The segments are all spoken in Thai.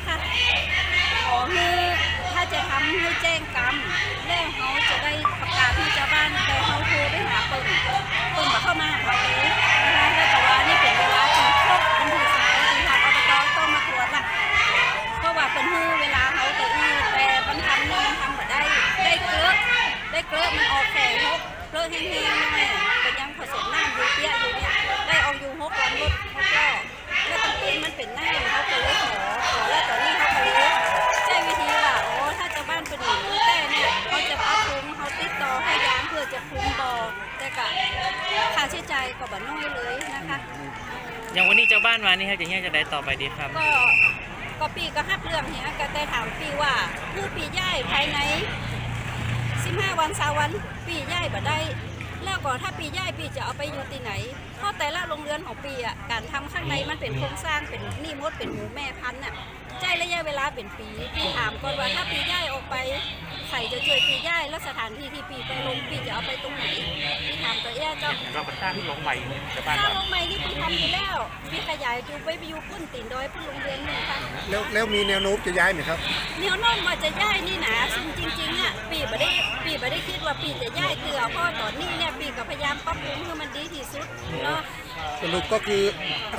นะคะขอให้ถ้าจะทำให้แจ้งกรรมแล้วเขาจะได้ประกาศให้ชาวบ้านแต่เขาโทรไปหาเปิ่นเปิ่นมาเข้ามาหาเราเลย ก็บ่น้อยเลยนะคะ อย่างวันนี้เจ้าบ้านมานี่ครับอย่างเงี้ยจะได้ต่อไปดีครับ ก็ก็ปีก็ฮับเรื่องเนี้ยก็แต่ถามปีว่าคือปีย่ายภายใน15วันสาวันปีย่ายบ่ได้แล้วก็ถ้าปีย่ายปีจะเอาไปอยู่ที่ไหนเพราะแต่ละโรงเรือนของปีอะการทำข้างในมันเป็นโครงสร้างเป็นนี่มดเป็นหมูแม่พันธุ์น่ะ ใจระยะเวลาเป็นปีปีถามก่อนว่าถ้าปีย่ายออกไปใครจะช่วยปีย่ายแล้วสถานที่ที่ปีไปลงปีจะเอาไปตรงไหนปีถามตัวเอี้ยเจ้าเราก็สร้างที่ลงไปชาวบ้านสร้างลงใหม่ที่ปีทำอยู่แล้วปีขยายจูไปไปอยู่พุ่นตีนดอยพุ่นโรงเรียนหนึ่งค่ะแล้วแล้วมีแนวโน้มจะย้ายไหมครับแนวโน้มว่าจะย้ายนี่นะซึ่งจริงๆอะปีไม่ได้ปีไม่ได้คิดว่าปีจะย้ายเกลือเพราะตอนนี้เนี่ยปีก็พยายามปรับปรุงให้มันดีที่สุดเนาะสรุปก็คือ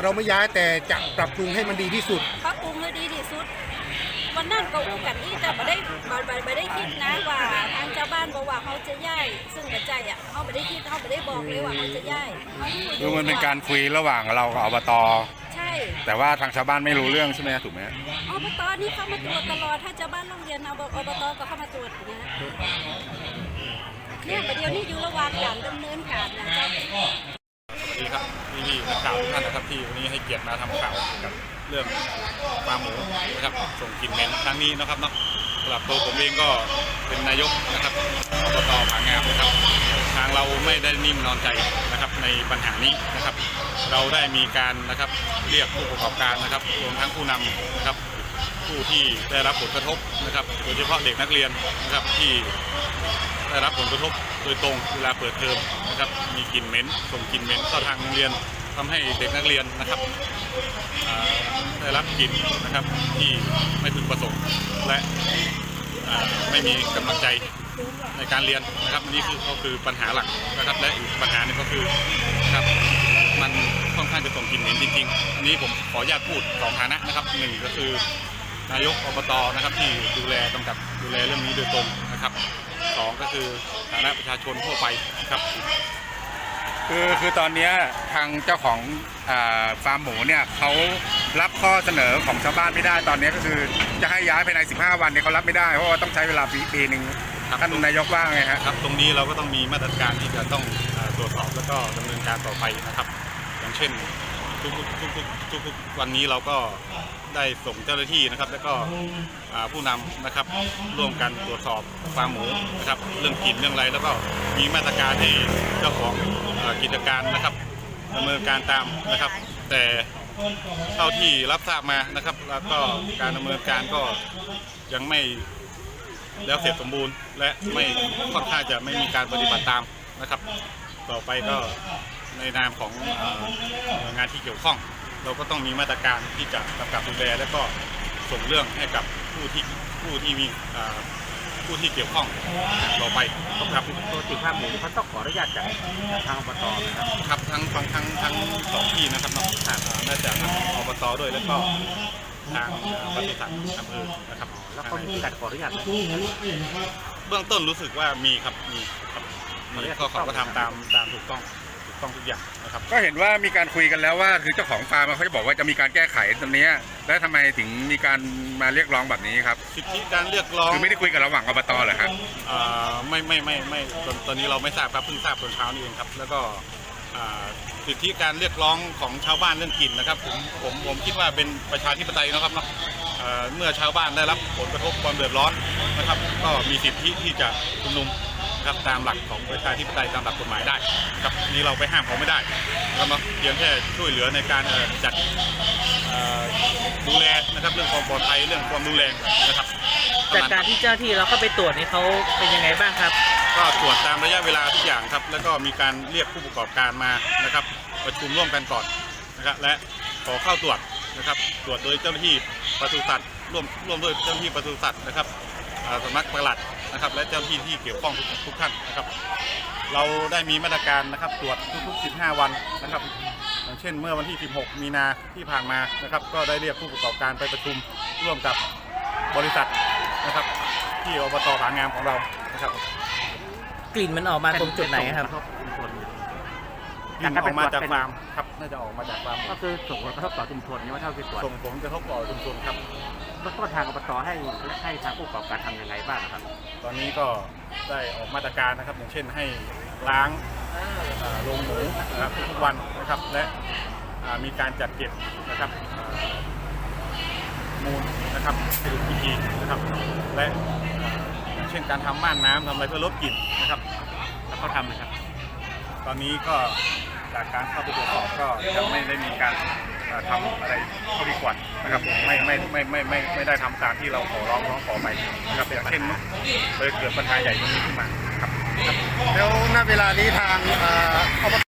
เราไม่ย้ายแต่จะปรับปรุงให้มันดีที่สุด ปรับปรุงให้ดีที่สุด วันนั้นก็อู้กันอีกแต่ไม่ได้ไม่ไม่ไม่ได้คิดนะว่าทางชาวบ้านบอกว่าเขาจะย้ายซึ่งกระใจอะเขาไม่ได้คิดเขาไม่ได้บอกเลยว่าเขาจะย้ายเขาพูดคือมันเป็นการคุยระหว่างเรากับอบตใช่แต่ว่าทางชาวบ้านไม่รู้เรื่องใช่ไหมถูกไหมอบตนี่เข้ามาตรวจตลอดถ้าชาวบ้านโรงเรียนอบอบตก็เข้ามาตรวจนะเนี่ยประเดี๋ยวนี้อยู่ระหว่างการดำเนินการนะเจ้า สวัสดีครับพี่พี่นักข่าวทุกท่า นะครับที่วันนี้ให้เกียรติมาทำข่าวกับเรื่องฟาร์มหมูนะครับส่งกลิ่นเหม็นครั้งนี้นะครับเนาะสำหรับตัวผมเองก็เป็นนายกนะครับอบตผางามนะครับ ทางเราไม่ได้นิ่งนอนใจนะครับในปัญหานี้นะครับ เราได้มีการนะครับเรียกผู้ประกอบการนะครับรวมทั้งผู้นำนะครับผู้ที่ได้รับผลกระทบนะครับ โดยเฉพาะเด็กนักเรียนนะครับที่ได้รับผลกระทบโดยตรงเวลาเปิดเทอมนะครับมีกลิ่นเหม็นส่งกลิ่นเหม็นเข้าทางโรงเรียน ทำให้เด็กนักเรียนนะครับได้รับกลิ่นนะครับที่ไม่พึงประสงค์และไม่มีกำลังใจในการเรียนนะครับนี่คือก็คือปัญหาหลักนะครับ และอีกปัญหาหนึ่งก็คือนะครับมันค่อนข้างจะส่งกลิ่นเหม็นจริงๆอันนี้ผมขออนุญาตพูดสองฐานะนะครับหนึ่งก็คือนายกอบตนะครับที่ดูแลกำกับดูแลเรื่องนี้โดยตรงนะครับสองก็คือฐานะประชาชนทั่วไปนะครับ คือคือตอนเนี้ยทางเจ้าของอ่าฟาร์มหมูเนี่ยเขารับข้อเสนอของชาวบ้านไม่ได้ตอนเนี้ยก็คือจะให้ย้ายภายใน 15 วันเนี่ยเขารับไม่ได้เพราะว่าต้องใช้เวลาปีปีหนึ่งครับ ท่านนายกว่าไงฮะครับตรงนี้เราก็ต้องมีมาตรการที่จะต้องเอ่อตรวจสอบแล้วก็ดำเนินการต่อไปนะครับ อย่างเช่นทุกๆทุกๆทุกๆวันนี้เราก็ ได้ส่งเจ้าหน้าที่นะครับ แล้วก็ผู้นำนะครับร่วมกันตรวจสอบฟาร์มหมูนะครับ เรื่องกลิ่นเรื่องอะไรแล้วก็มีมาตรการให้เจ้าของอกิจการนะครับดำเนินการตามนะครับ แต่เท่าที่รับทราบมานะครับ แล้วก็การดำเนินการก็ยังไม่แล้วเสร็จสมบูรณ์ และไม่ค่อนข้างจะไม่มีการปฏิบัติตามนะครับ ต่อไปก็ในนามของอองานที่เกี่ยวข้อง เราก็ต้องมีมาตรการที่จะกำกับดูแล และก็ส่งเรื่องให้กับผู้ที่ผู้ที่มีเอ่อผู้ที่เกี่ยวข้องต่อไปครับปกติภาพหมูเขาต้องขออนุญาตจากทางอบตนะครับครับทั้งทั้งทั้งทั้งสองที่นะครับเนาะอ่าน่าจะทางอบตด้วยแล้วก็ทางปศุสัตว์อำเภอนะครับแล้วก็มีการขออนุญาตเบื้องต้นรู้สึกว่ามีครับมีครับมีก็เขาก็ทำตามตามถูกต้องถูก ต้องทุกอย่างนะครับก็เห็นว่ามีการคุยกันแล้วว่าคือเจ้าของฟาร์มเขาจะบอกว่าจะมีการแก้ไขตรงเนี้ยแล้วทำไมถึงมีการมาเรียกร้องแบบนี้ครับสิทธิการเรียกร้องคือไม่ได้คุยกันระหว่างอบตเหรอครับอ่าไม่ไม่ไม่ไม่ตอนตอนนี้เราไม่ทราบครับเพิ่งทราบตอนเช้านี้เองครับ แล้วก็อ่าสิทธิการเรียกร้องของชาวบ้านเรื่องกลิ่นนะครับผมผมผมคิดว่าเป็นประชาธิปไตยนะครับเนาะเอ่อเมื่อชาวบ้านได้รับผลกระทบความเดือดร้อนนะครับ ก็มีสิทธิที่จะชุมนุมนะ ครับตามหลักของประชาธิปไตยตามหลักกฎหมายได้นะครับนี่เราไปห้ามเขาไม่ได้เรามาเพียงแค่ช่วยเหลือในการเอ่อจัดเอ่อดูแลนะครับเรื่องความปลอดภัยเรื่องความรุนแรงนะครับจากการที่เจ้าหน้าที่เราเข้าไปตรวจนี่เขาเป็นยังไงบ้างครับ ก็ตรวจตามระยะเวลาทุกอย่างครับ แล้วก็มีการเรียกผู้ประกอบการมานะครับ ประชุมร่วมกันก่อนนะครับและขอเข้าตรวจนะครับ ตรวจโดยเจ้าหน้าที่ปศุสัตว์ร่วมร่วมด้วยเจ้าหน้าที่ปศุสัตว์นะครับอ่าสำนักปลัด นะครับและเจ้าหน้าที่ที่เกี่ยวข้องทุกทุกท่านนะครับ เราได้มีมาตรการนะครับตรวจทุกๆ 15 วันนะครับอย่างเช่นเมื่อวันที่ 16 มีนาที่ผ่านมานะครับ ก็ได้เรียกผู้ประกอบการไปประชุมร่วมกับบริษัทนะครับ ที่อบตผางามของเรานะครับกลิ่นมันออกมาตรงจุดไหนครับกลิ่นออกมาจากฟาร์มครับน่าจะออกมาจากฟาร์มก็คือส่งผลกระทบต่อชุมชนนี่ว่าเท่าที่ตรวจส่งผลกระทบต่อชุมชนครับ เบื้องต้นทางอบตให้ให้ทางผู้ประกอบการทำยังไงบ้างครับตอนนี้ก็ได้ออกมาตรการนะครับ อย่างเช่นให้ล้างเอ่อโรงหมูนะครับทุกวันนะครับ และอ่ามีการจัดเก็บนะครับอ่ามูลนะครับให้ถูกวิธีนะครับ และอ่าอย่างเช่นการทำม่านน้ำทำอะไรเพื่อลดกลิ่นนะครับ แล้วเขาทำนะครับ ตอนนี้ก็จากการเข้าไปตรวจสอบก็ยังไม่ได้มีการ ทำอะไรเท่าที่านะครับไม่ไม่ไม่ไม่ไม่ไม่ได้ทำตามที่เราขอร้องร้องขอไปนะครับอย่างเช่นเลยเกิดปัญหาใหญ่ตรงนี้ขึ้นมาครับแล้วณเวลานี้ทางเอ่ออบต